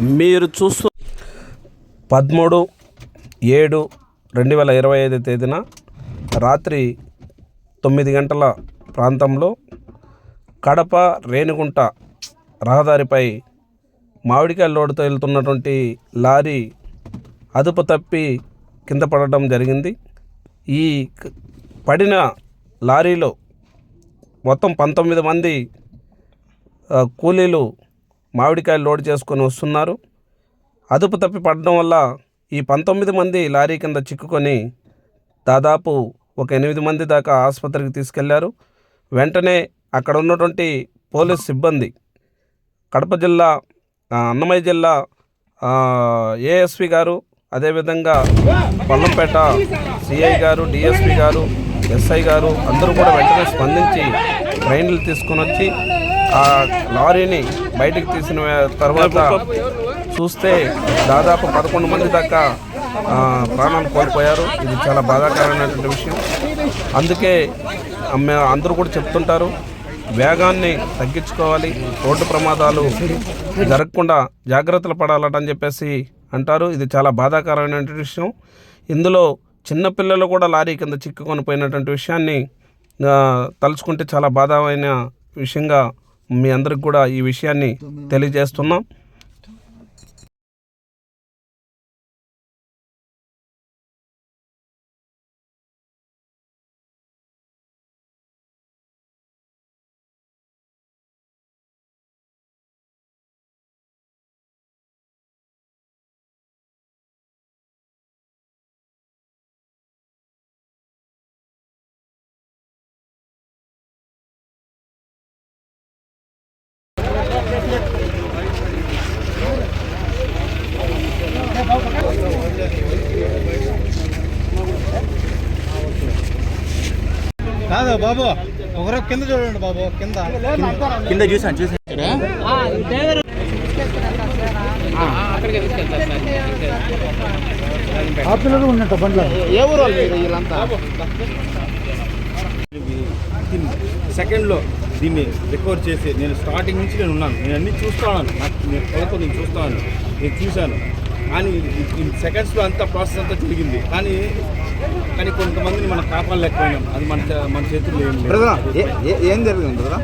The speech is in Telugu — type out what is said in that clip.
మీరు చూస్తూ పదమూడు ఏడు రెండు వేల ఇరవై ఐదు తేదీన రాత్రి తొమ్మిది గంటల ప్రాంతంలో కడప రేణిగుంట రహదారిపై మామిడికాయ లోడుతో వెళ్తున్నటువంటి లారీ అదుపు తప్పి కింద పడడం జరిగింది. ఈ క- పడిన లారీలో మొత్తం పంతొమ్మిది మంది కూలీలు మామిడికాయలు లోడ్ చేసుకొని వస్తున్నారు. అదుపు తప్పి పడడం వల్ల ఈ పంతొమ్మిది మంది లారీ కింద చిక్కుకొని దాదాపు ఒక ఎనిమిది మంది దాకా ఆసుపత్రికి తీసుకెళ్ళారు. వెంటనే అక్కడ ఉన్నటువంటి పోలీస్ సిబ్బంది కడప జిల్లా అన్నమయ్య జిల్లా ఏఎస్పి గారు అదేవిధంగా పొల్లంపేట సిఐ గారు డిఎస్పి గారు ఎస్ఐ గారు అందరూ కూడా వెంటనే స్పందించి ట్రైన్లు తీసుకొని వచ్చి ఆ లారీని బయటికి తీసిన తర్వాత చూస్తే దాదాపు పదకొండు మంది దాకా ప్రాణాలు కోల్పోయారు. ఇది చాలా బాధాకరమైనటువంటి విషయం. అందుకే అందరూ కూడా చెప్తుంటారు వేగాన్ని తగ్గించుకోవాలి రోడ్డు ప్రమాదాలు జరగకుండా జాగ్రత్తలు పడాలటని చెప్పేసి అంటారు. ఇది చాలా బాధాకరమైనటువంటి విషయం. ఇందులో చిన్నపిల్లలు కూడా లారీ కింద చిక్కుకొని పోయినటువంటి విషయాన్ని తలుచుకుంటే చాలా బాధమైన విషయంగా మీ అందరికి కూడా ఈ విషయాన్ని తెలియజేస్తున్నాం. కాదు బాబు ఒకరు కింద చూడండి బాబు కింద. కింద చూసాను చూసాను. ఏ ఊరు వాళ్ళు మీరు వీళ్ళంతా? సెకండ్లో దీన్ని రికవర్ చేసి నేను స్టార్టింగ్ నుంచి నేను ఉన్నాను. నేను అన్నీ చూస్తున్నాను. నాకు నేను కొలతో నేను చూస్తాను నేను చూశాను. కానీ ఇన్ సెకండ్స్లో అంతా ప్రాసెస్ అంతా జరిగింది. కానీ కానీ కొంతమందిని మనం కాపాడలేకపోయినాం. అది మన మన చేతుల్లో ఏం లేదు. ఏం జరిగింది కదా